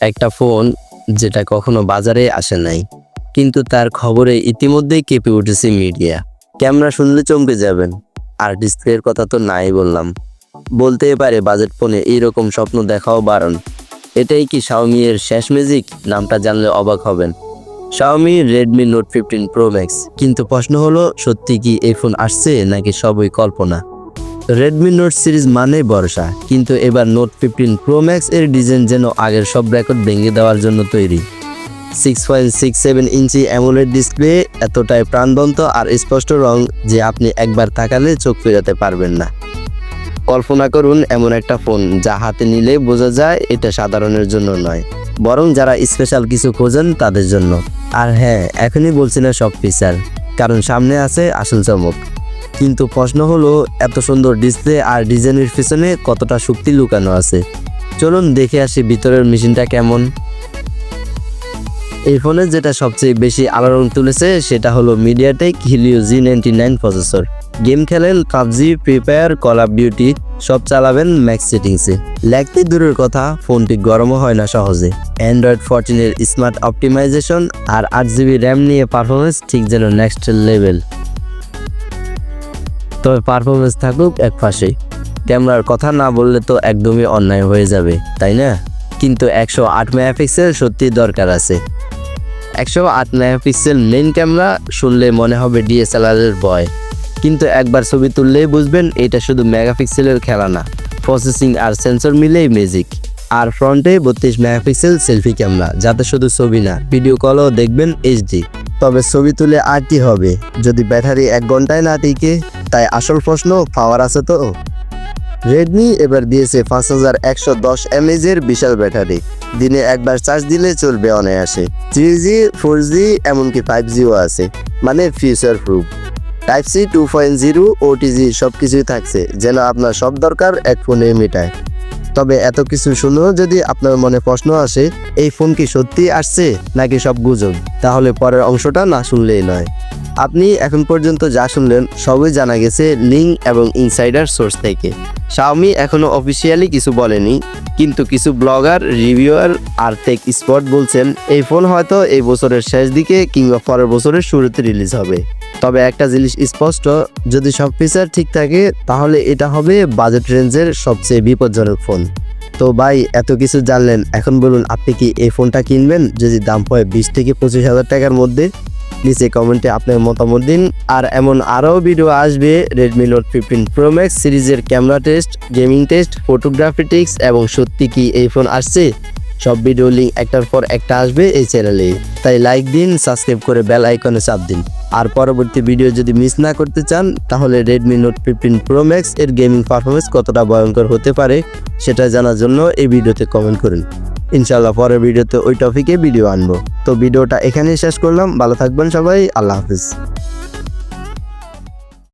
একটা ফোন যেটা কখনো বাজারে আসে নাই। কিন্তু তার খবরে ইতিমধ্যেই কেঁপে উঠেছে মিডিয়া। ক্যামেরা শুনলে চমকে যাবেন। আর ডিসপ্লের কথা তো নাই বললাম। বলতেই পারে বাজেট ফোনে এইরকম স্বপ্ন দেখাও বারণ। এটাই কি শাওমি এর শেষ ম্যাজিক? নামটা জানলে অবাক হবেন। Xiaomi Redmi Note fifteen Pro Max কিন্তু প্রশ্ন হলো, সত্যি কি এই ফোন আসছে নাকি সবই কল্পনা? রেডমি নোট সিরিজ মানে ভরসা কিন্তু এবার নোট ফিফটিন প্রো ম্যাক্স এর ডিজাইন যেন আগের সব রেকর্ড ভেঙে দেওয়ার জন্য তৈরি। Six point six seven inch AMOLED display এতটাই প্রাণবন্ত আর স্পষ্ট রং যে আপনি একবার তাকালে চোখ ফেরাতে পারবেন না। কল্পনা করুন এমন একটা ফোন যা হাতে নিলে বোঝা যায় এটা সাধারণের জন্য নয়, বরং যারা স্পেশাল কিছু খোঁজেন তাদের জন্য। আর হ্যাঁ এখনই বলছি না সব ফিচার কারণ সামনে আছে আসল চমক। কিন্তু প্রশ্ন হলো, এত সুন্দর ডিসপ্লে আর ডিজাইনের পিছনে কতটা শক্তি লুকানো আছে? চলুন দেখে আসি ভিতরের মেশিনটা কেমন। এই ফোনে যেটা সবচেয়ে বেশি আলোড়ন তুলেছে, সেটা হলো MediaTek Helio G ninety nine processor game খেলেন PUBG free fire call of duty সব চালাবেন ম্যাক্স সেটিংসে ল্যাগতে দূরের কথা, ফোনটি গরমও হয় না সহজে। অ্যান্ড্রয়েড ফোরটিনের স্মার্ট অপটিমাইজেশন আর আট জিবি র্যাম নিয়ে পারফরমেন্স ঠিক যেন নেক্সট লেভেল তবে পারফরমেন্স থাকুক এক পাশে ক্যামেরার কথা না বললে তো একদমই অন্যায় হয়ে যাবে, তাই না? কিন্তু একশো আট মেগাপিক্সেল সত্যি দরকার আছে। একশো আট মেগাপিক্সেল মেন ক্যামেরা শুনলে মনে হবে ডিএসএলআর এর বয় কিন্তু একবার ছবি তুললেই বুঝবেন এটা শুধু মেগাপিক্সেলের খেলা না প্রসেসিং আর সেন্সর মিলেই ম্যাজিক আর ফ্রন্টে বত্রিশ মেগাপিক্সেল সেলফি ক্যামেরা, যাতে শুধু ছবি না ভিডিও কলও দেখবেন এইচডি তবে ছবি তুলে আর কি হবে? যদি ব্যাটারি এক ঘন্টায় না টিকে তাই আসল প্রশ্ন পাওয়ার আছে তো? রেডমি এবার দিয়েছে পাঁচ হাজার একশো দশ এমএজের বিশাল ব্যাটারি। দিনে একবার চার্জ দিলে চলবে অনায়াসে। থ্রি জি ফোর জি এমনকি ফাইভ জিও আছে। মানে future proof type C two point zero OTG সব কিছুই থাকছে। যেন আপনার সব দরকার এক ফোনে মেটায়। তবে এত কিছু শুনেও যদি আপনার মনে প্রশ্ন আসে, এই ফোন কি সত্যি আসছে নাকি সব গুজব? তাহলে পরের অংশটা না শুনলেই নয়। আপনি এখন পর্যন্ত যা শুনলেন সবই জানা গেছে লিঙ্ক এবং ইনসাইডার সোর্স থেকে। শাওমি এখনও অফিসিয়ালি কিছু বলেনি, কিন্তু কিছু ব্লগার, রিভিউয়ার আর টেক স্পট বলছেন, এই ফোন হয়তো এই বছরের শেষ দিকে কিংবা পরের বছরের শুরুতে রিলিজ হবে। তবে একটা জিনিস স্পষ্ট, যদি সব ফিচার ঠিক থাকে, তাহলে এটা হবে বাজেট রেঞ্জের সবচেয়ে বিপজ্জনক ফোন তো ভাই, এত কিছু জানলেন, এখন বলুন, আপনি কি এই ফোনটা কিনবেন? যদি দাম হয় বিশ থেকে পঁচিশ হাজার টাকার মধ্যে, নিচে কমেন্টে আপনার মতামত দিন। আর এমন আরও ভিডিও আসবে Redmi Note fifteen Pro Max সিরিজের camera test gaming test photography tricks এবং সত্যি কি এই ফোন আসছে? সব ভিডিও লিঙ্ক একটার পর একটা আসবে এই চ্যানেলে তাই লাইক দিন সাবস্ক্রাইব করে বেল আইকনে চাপ দিন। আর পরবর্তী ভিডিও যদি মিস না করতে চান, তাহলে Redmi Note fifteen Pro Max এর গেমিং পারফরমেন্স কতটা ভয়ঙ্কর হতে পারে, সেটা জানার জন্য এই ভিডিওতে কমেন্ট করুন। ইনশাল্লাহ পরের ভিডিওতে ওই টপিকে ভিডিও আনব। তো ভিডিওটা এখানেই শেষ করলাম। ভালো থাকবেন সবাই। আল্লাহ হাফিজ।